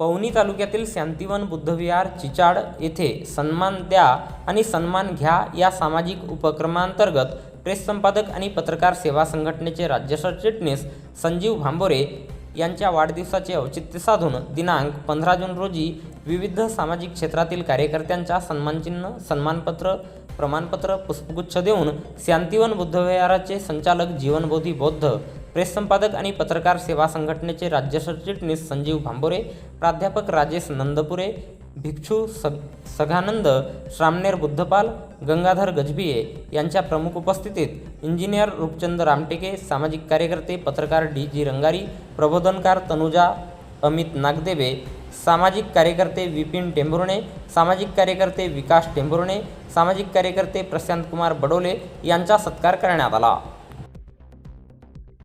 पवनी तालुक्यातील शांतिवन बुद्धविहार चिचाड येथे सन्मान द्या आणि सन्मान घ्या या सामाजिक उपक्रमांतर्गत प्रेस संपादक आणि पत्रकार सेवा संघटनेचे राज्य सरचिटणीस संजीव भांबोरे यांच्या वाढदिवसाचे औचित्य साधून दिनांक पंधरा जून रोजी विविध सामाजिक क्षेत्रातील कार्यकर्त्यांच्या सन्मानचिन्ह सन्मानपत्र प्रमाणपत्र पुष्पगुच्छ देऊन शांतिवन बुद्धविहाराचे संचालक जीवनबोधी बौद्ध प्रेस संपादक आणि पत्रकार सेवा संघटनेचे राज्य सरचिटणीस संजीव भांबोरे प्राध्यापक राजेश नंदपुरे भिक्षू सग सघानंद श्रामनेर बुद्धपाल गंगाधर गजबिये यांच्या प्रमुख उपस्थितीत इंजिनियर रूपचंद रामटेके सामाजिक कार्यकर्ते पत्रकार डी जी रंगारी प्रबोधनकार तनुजा अमित नागदेवे सामाजिक कार्यकर्ते विपिन टेंभुर्णे सामाजिक कार्यकर्ते विकास टेंभुर्णे सामाजिक कार्यकर्ते प्रशांतकुमार बडोले यांचा सत्कार करण्यात आला.